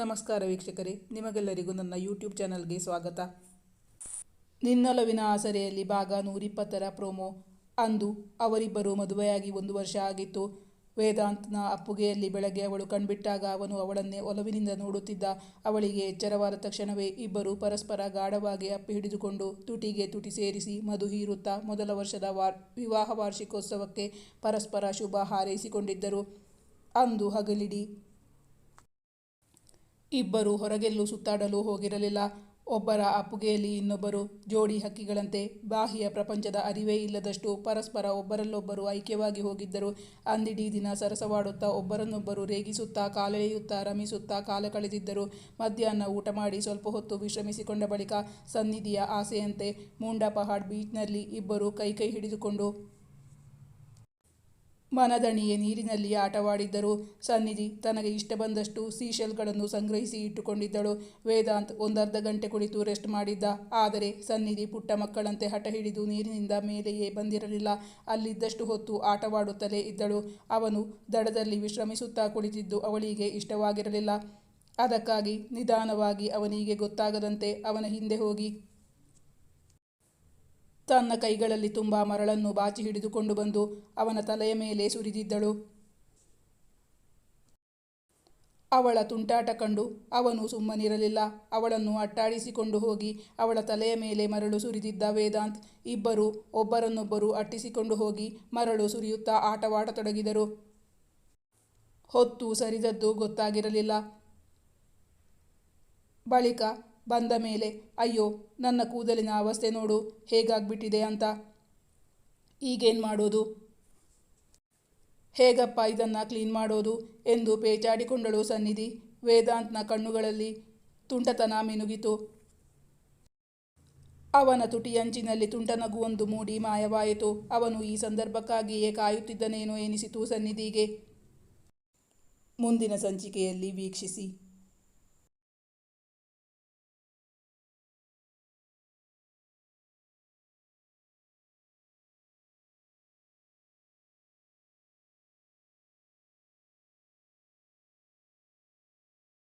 ನಮಸ್ಕಾರ ವೀಕ್ಷಕರೇ, ನಿಮಗೆಲ್ಲರಿಗೂ ನನ್ನ ಯೂಟ್ಯೂಬ್ ಚಾನಲ್ಗೆ ಸ್ವಾಗತ. ನಿನ್ನೊಲವಿನ ಆಸರೆಯಲ್ಲಿ ಭಾಗ ನೂರಿಪ್ಪತ್ತರ ಪ್ರೋಮೋ. ಅಂದು ಅವರಿಬ್ಬರು ಮದುವೆಯಾಗಿ ಒಂದು ವರ್ಷ ಆಗಿತ್ತು. ವೇದಾಂತ್ನ ಅಪ್ಪುಗೆಯಲ್ಲಿ ಬೆಳಗ್ಗೆ ಅವಳು ಕಣ್ಬಿಟ್ಟಾಗ ಅವನು ಅವಳನ್ನೇ ಒಲವಿನಿಂದ ನೋಡುತ್ತಿದ್ದ. ಅವಳಿಗೆ ಎಚ್ಚರವಾದ ತಕ್ಷಣವೇ ಇಬ್ಬರು ಪರಸ್ಪರ ಗಾಢವಾಗಿ ಅಪ್ಪಿ ಹಿಡಿದುಕೊಂಡು ತುಟಿಗೆ ತುಟಿ ಸೇರಿಸಿ ಮಧು ಹೀರುತ್ತಾ ಮೊದಲ ವರ್ಷದ ವಾರ್, ವಿವಾಹ ವಾರ್ಷಿಕೋತ್ಸವಕ್ಕೆ ಪರಸ್ಪರ ಶುಭ ಹಾರೈಸಿಕೊಂಡಿದ್ದರು. ಅಂದು ಹಗಲಿಡಿ ಇಬ್ಬರು ಹೊರಗೆಲ್ಲೂ ಸುತ್ತಾಡಲು ಹೋಗಿರಲಿಲ್ಲ. ಒಬ್ಬರ ಅಪ್ಪುಗೆಯಲ್ಲಿ ಇನ್ನೊಬ್ಬರು ಜೋಡಿ ಹಕ್ಕಿಗಳಂತೆ. ಬಾಹ್ಯ ಪ್ರಪಂಚದ ಅರಿವೇ ಇಲ್ಲದಷ್ಟು ಪರಸ್ಪರ ಒಬ್ಬರಲ್ಲೊಬ್ಬರು ಐಕ್ಯವಾಗಿ ಹೋಗಿದ್ದರು. ಅಂದಿಡೀ ದಿನ ಸರಸವಾಡುತ್ತಾ ಒಬ್ಬರನ್ನೊಬ್ಬರು ರೇಗಿಸುತ್ತಾ, ಕಾಲೆಳೆಯುತ್ತಾ, ರಮಿಸುತ್ತಾ ಕಾಲ ಕಳೆದಿದ್ದರು. ಮಧ್ಯಾಹ್ನ ಊಟ ಮಾಡಿ ಸ್ವಲ್ಪ ಹೊತ್ತು ವಿಶ್ರಮಿಸಿಕೊಂಡ ಬಳಿಕ ಸನ್ನಿಧಿಯ ಆಸೆಯಂತೆ ಮುಂಡಾ ಪಹಾಡ್ ಬೀಚ್ನಲ್ಲಿ ಇಬ್ಬರು ಕೈ ಕೈ ಹಿಡಿದುಕೊಂಡು ಮನದಣಿಯೆ ನೀರಿನಲ್ಲಿ ಆಟವಾಡಿದ್ದರು. ಸನ್ನಿಧಿ ತನಗೆ ಇಷ್ಟ ಬಂದಷ್ಟು ಸೀಶೆಲ್ಗಳನ್ನು ಸಂಗ್ರಹಿಸಿ ಇಟ್ಟುಕೊಂಡಿದ್ದಳು. ವೇದಾಂತ್ ಒಂದರ್ಧ ಗಂಟೆ ಕುಳಿತು ರೆಸ್ಟ್ ಮಾಡಿದ್ದ. ಆದರೆ ಸನ್ನಿಧಿ ಪುಟ್ಟ ಮಕ್ಕಳಂತೆ ಹಠ ಹಿಡಿದು ನೀರಿನಿಂದ ಮೇಲೆಯೇ ಬಂದಿರಲಿಲ್ಲ. ಅಲ್ಲಿದ್ದಷ್ಟು ಹೊತ್ತು ಆಟವಾಡುತ್ತಲೇ ಇದ್ದಳು. ಅವನು ದಡದಲ್ಲಿ ವಿಶ್ರಮಿಸುತ್ತಾ ಕುಳಿತಿದ್ದು ಅವಳಿಗೆ ಇಷ್ಟವಾಗಿರಲಿಲ್ಲ. ಅದಕ್ಕಾಗಿ ನಿಧಾನವಾಗಿ ಅವನಿಗೆ ಗೊತ್ತಾಗದಂತೆ ಅವನ ಹಿಂದೆ ಹೋಗಿ ತನ್ನ ಕೈಗಳಲ್ಲಿ ತುಂಬ ಮರಳನ್ನು ಬಾಚಿ ಹಿಡಿದುಕೊಂಡು ಬಂದು ಅವನ ತಲೆಯ ಮೇಲೆ ಸುರಿದಿದ್ದಳು. ಅವಳ ತುಂಟಾಟ ಕಂಡು ಅವನು ಸುಮ್ಮನಿರಲಿಲ್ಲ. ಅವಳನ್ನು ಅಟ್ಟಾಡಿಸಿಕೊಂಡು ಹೋಗಿ ಅವಳ ತಲೆಯ ಮೇಲೆ ಮರಳು ಸುರಿದಿದ್ದ ವೇದಾಂತ್ ಇಬ್ಬರು ಒಬ್ಬರನ್ನೊಬ್ಬರು ಅಟ್ಟಿಸಿಕೊಂಡು ಹೋಗಿ ಮರಳು ಸುರಿಯುತ್ತಾ ಆಟವಾಡತೊಡಗಿದರು. ಹೊತ್ತು ಸರಿದದ್ದು ಗೊತ್ತಾಗಿರಲಿಲ್ಲ. ಬಳಿಕ ಬಂದ ಮೇಲೆ, ಅಯ್ಯೋ, ನನ್ನ ಕೂದಲಿನ ಅವಸ್ಥೆ ನೋಡು, ಹೇಗಾಗ್ಬಿಟ್ಟಿದೆ ಅಂತ. ಈಗೇನು ಮಾಡೋದು? ಹೇಗಪ್ಪ ಇದನ್ನು ಕ್ಲೀನ್ ಮಾಡೋದು? ಎಂದು ಪೇಚಾಡಿಕೊಂಡಳು ಸನ್ನಿಧಿ. ವೇದಾಂತ್ನ ಕಣ್ಣುಗಳಲ್ಲಿ ತುಂಟತನ ಮಿನುಗಿತು. ಅವನ ತುಟಿಯಂಚಿನಲ್ಲಿ ತುಂಟನಗುವೊಂದು ಮೂಡಿ ಮಾಯವಾಯಿತು. ಅವನು ಈ ಸಂದರ್ಭಕ್ಕಾಗಿಯೇ ಕಾಯುತ್ತಿದ್ದನೇನೋ ಎನಿಸಿತು ಸನ್ನಿಧಿಗೆ. ಮುಂದಿನ ಸಂಚಿಕೆಯಲ್ಲಿ ವೀಕ್ಷಿಸಿ.